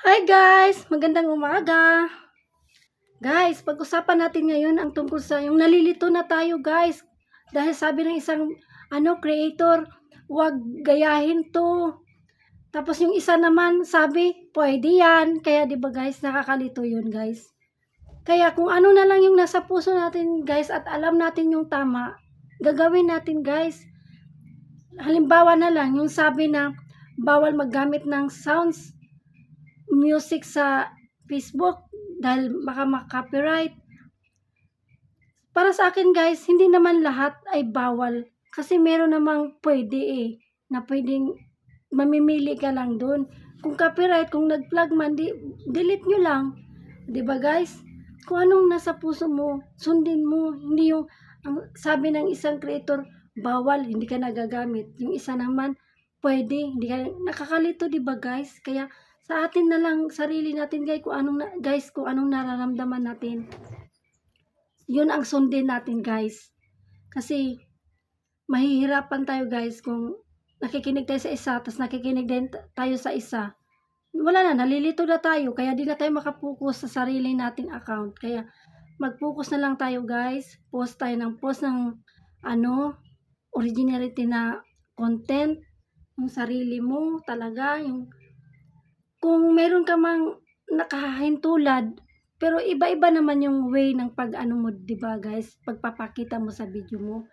Hi guys! Magandang umaga! Guys, pag-usapan natin ngayon ang tungkol sa yung nalilito na tayo guys. Dahil sabi ng isang ano creator, wag gayahin to. Tapos yung isa naman sabi, pwede yan. Kaya 'di ba guys, nakakalito yun guys. Kaya kung ano na lang yung nasa puso natin guys at alam natin yung tama, gagawin natin guys. Halimbawa na lang, yung sabi na bawal maggamit ng sounds music sa Facebook dahil baka makaka-copyright. Para sa akin guys, hindi naman lahat ay bawal. Kasi meron namang pwede eh, na pwedeng mamimili ka lang doon. Kung copyright, kung nag-plug man, di, delete nyo lang. ba guys? Kung anong nasa puso mo, sundin mo. Hindi yung, ang sabi ng isang creator, bawal, hindi ka nagagamit. Yung isa naman, pwede, hindi ka, nakakalito 'di ba guys? Kaya sa atin na lang sarili natin guys kung anong guys kung anong nararamdaman natin. 'Yun ang sundin natin guys. Kasi mahihirapan tayo guys kung nakikinig tayo sa isa tapos nakikinig din tayo sa isa. Wala na, nalilito na tayo kaya di na tayo makapokus sa sarili nating account. Kaya mag-focus na lang tayo guys. Post tayo ng post ng ano, originality na content yung sarili mo talaga yung kung meron ka mang nakahintulad pero iba-iba naman yung way ng pag ano mo 'di ba guys? Pagpapakita mo sa video mo.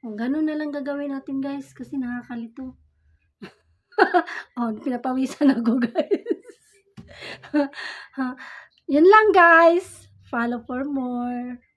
O ganun na lang gagawin natin guys kasi nakakalito. Oh pinapawisan ako guys. Yun lang guys. Follow for more